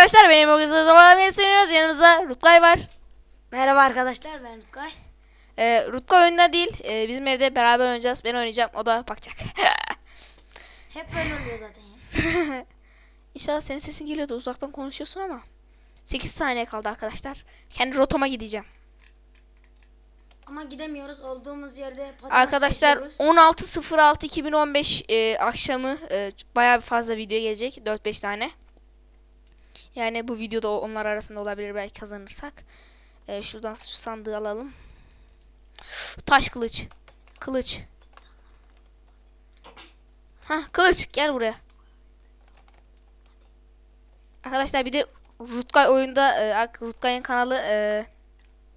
arkadaşlar benim o güzel zorlamayı sunuyoruz. Yanımızda Rutkay var. Merhaba arkadaşlar ben Rutkay. Ee, Rutkay oyunda değil. Ee, bizim evde beraber oynayacağız. Ben oynayacağım. O da bakacak. Hep böyle oluyor zaten ya. İnşallah senin sesin geliyordu. Uzaktan konuşuyorsun ama. 8 saniye kaldı arkadaşlar. Kendi rotama gideceğim. Ama gidemiyoruz olduğumuz yerde Arkadaşlar çekiyoruz. 16.06.2015 e, akşamı e, bayağı bir fazla video gelecek. 4-5 tane. Yani bu videoda onlar arasında olabilir belki kazanırsak. E, şuradan şu sandığı alalım. Taş kılıç. Kılıç. Ha kılıç gel buraya. Arkadaşlar bir de Rutkay oyunda e, Rutkay'ın kanalı e,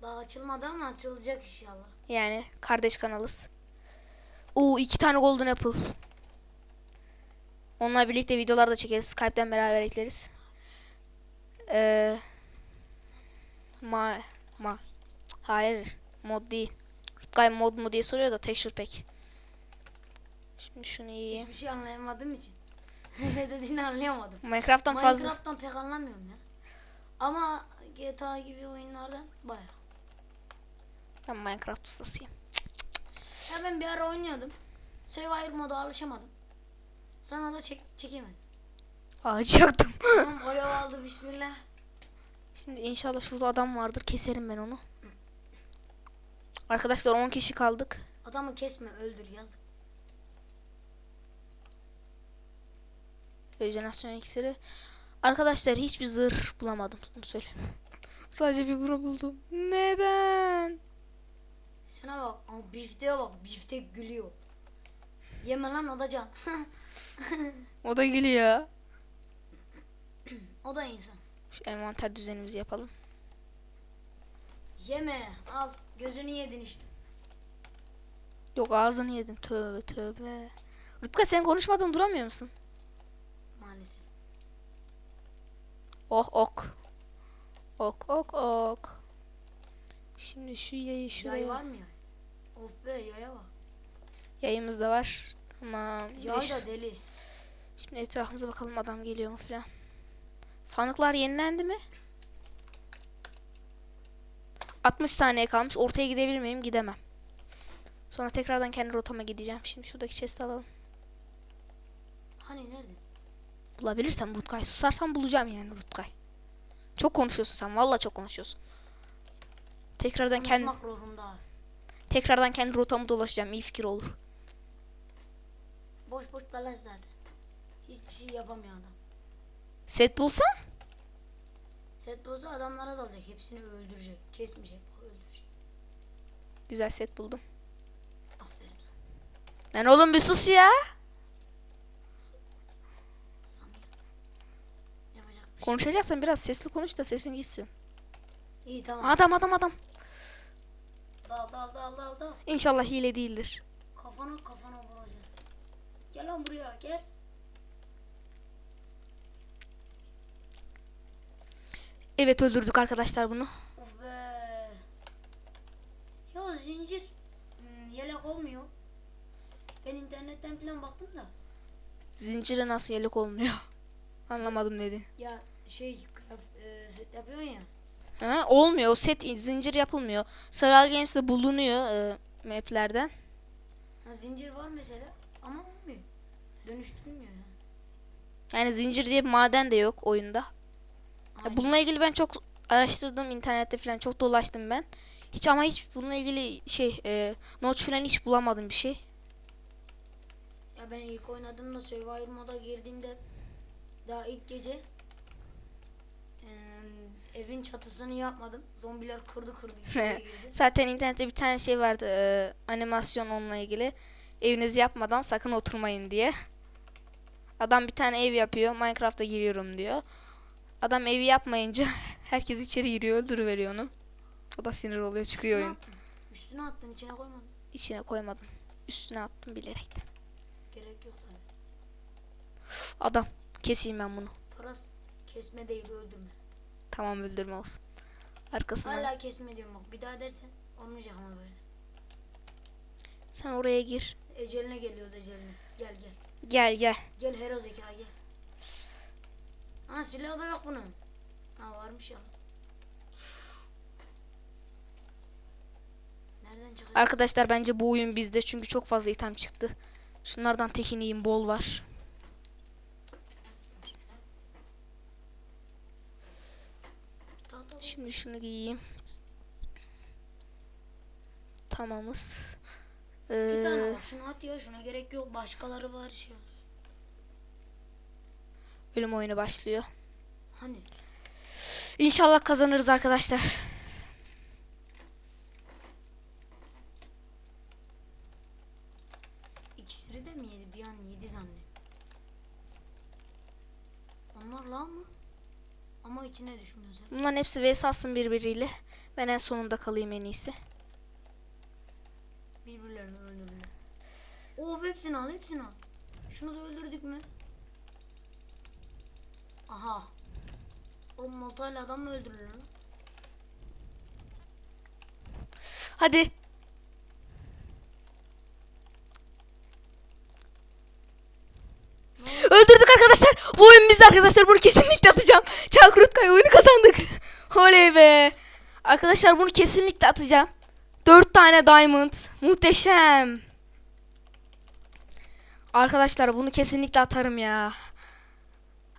Daha açılmadı ama açılacak inşallah. yani kardeş kanalız. Oo iki tane golden apple. Onunla birlikte videolar da çekeriz. Skype'den beraber ekleriz. Ee, ma ma hayır mod değil. Rutkay mod mu diye soruyor da texture pack. Şimdi şunu yiyeyim. Hiçbir şey anlayamadığım için. ne dediğini anlayamadım. Minecraft'tan fazla Minecraft'tan pek anlamıyorum ya. Ama GTA gibi oyunlardan baya. ben Minecraft ustasıyım. Ya ben bir ara oynuyordum. Survivor moda alışamadım. Sonra da çek çekemedim. Ağacı yaktım. Tamam alev aldı bismillah. Şimdi inşallah şurada adam vardır. Keserim ben onu. Arkadaşlar 10 kişi kaldık. Adamı kesme öldür yazık. Rejenerasyon iksiri. Arkadaşlar hiçbir zırh bulamadım. Bunu söyleyeyim. Sadece bir bunu buldum. Neden? Şuna bak. Ama bifteğe bak. Biftek gülüyor. Yeme lan o da can. O da gülüyor. o da insan. Şu envanter düzenimizi yapalım. Yeme. Al. Gözünü yedin işte. Yok ağzını yedim. Tövbe tövbe. Rutka sen konuşmadan duramıyor musun? Maalesef. Oh ok. Ok ok ok. Şimdi şu yayı Yay şuraya. var mı ya? Of be yaya var. Yayımız da var. Tamam. Yay da deli. Şimdi etrafımıza bakalım adam geliyor mu falan. Sandıklar yenilendi mi? 60 saniye kalmış. Ortaya gidebilir miyim? Gidemem. Sonra tekrardan kendi rotama gideceğim. Şimdi şuradaki chest'i alalım. Hani nerede? Bulabilirsem Rutkay. Susarsam bulacağım yani Rutkay. Çok konuşuyorsun sen. Vallahi çok konuşuyorsun. Tekrardan kendi ruhumda. tekrardan kendi rotamı dolaşacağım. İyi fikir olur. Boş boş dalaş zaten. Hiçbir şey yapamıyor adam. Set bulsam? Set bozsa adamlara dalacak. Hepsini öldürecek. Kesmeyecek. Öldürecek. Güzel set buldum. Aferin sana. Lan oğlum bir sus ya. Şey. Konuşacaksan biraz sesli konuş da sesin gitsin. İyi tamam. Adam adam adam. Dal dal dal dal dal. İnşallah hile değildir. Kafana kafana vuracağız. Gel lan buraya gel. Evet öldürdük arkadaşlar bunu. Of be. Ya zincir hmm, yelek olmuyor. Ben internetten falan baktım da. Zincire nasıl yelek olmuyor? Anlamadım dedi. Ya şey e, set yapıyorsun ya. Ha, olmuyor. O set zincir yapılmıyor. Survival Games'te bulunuyor e, maplerden. Ha, zincir var mesela ama olmuyor. Dönüştürmüyor ya. Yani zincir diye maden de yok oyunda. Bununla ilgili ben çok araştırdım internette falan çok dolaştım ben. Hiç ama hiç bununla ilgili şey e, notch falan hiç bulamadım bir şey. Ya ben ilk oynadığımda Survivor moda girdiğimde daha ilk gece eee, evin çatısını yapmadım. Zombiler kırdı kırdı. Zaten internette bir tane şey vardı e, animasyon onunla ilgili. Evinizi yapmadan sakın oturmayın diye. Adam bir tane ev yapıyor. Minecraft'a giriyorum diyor. Adam evi yapmayınca herkes içeri giriyor öldürüveriyor onu. O da sinir oluyor çıkıyor Üstüne oyun. attın. Üstüne attın içine koymadın. İçine koymadım. Üstüne attım bilerekten. Gerek yok tabii. Adam keseyim ben bunu. Paras kesme değil öldürme. Tamam öldürme olsun. Arkasından. Hala kesme diyorum bak bir daha dersen olmayacak ama böyle. Sen oraya gir. Eceline geliyoruz eceline. Gel gel. Gel gel. Gel hero zeka gel. Ha silahı da yok bunun. Ha varmış ya. Nereden çıkıyor? Arkadaşlar bence bu oyun bizde çünkü çok fazla item çıktı. Şunlardan tekini yiyeyim bol var. Şimdi şunu giyeyim. Tamamız. Bir tane Ee, var. Şunu at ya. Şuna gerek yok. Başkaları var şey. Ölüm oyunu başlıyor. Hani? İnşallah kazanırız arkadaşlar. İkisini de mi yedi? Bir an yedi zannet. Onlar lan mı? Ama içine düşmüyor sen. Bunların hepsi vs atsın birbiriyle. Ben en sonunda kalayım en iyisi. Birbirlerini öldürdüler. Of hepsini al hepsini al. Şunu da öldürdük mü? Aha. Oğlum maltayla adam mı öldürülür? Hadi. Öldürdük arkadaşlar. Bu oyun bizde arkadaşlar. Bunu kesinlikle atacağım. Çalkurutkay oyunu kazandık. Oley be. Arkadaşlar bunu kesinlikle atacağım. 4 tane diamond. Muhteşem. Arkadaşlar bunu kesinlikle atarım ya.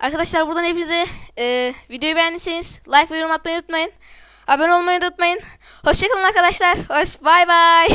Arkadaşlar buradan hepinize e, videoyu beğendiyseniz like ve yorum atmayı unutmayın. Abone olmayı unutmayın. Hoşçakalın arkadaşlar. Hoş bay bay.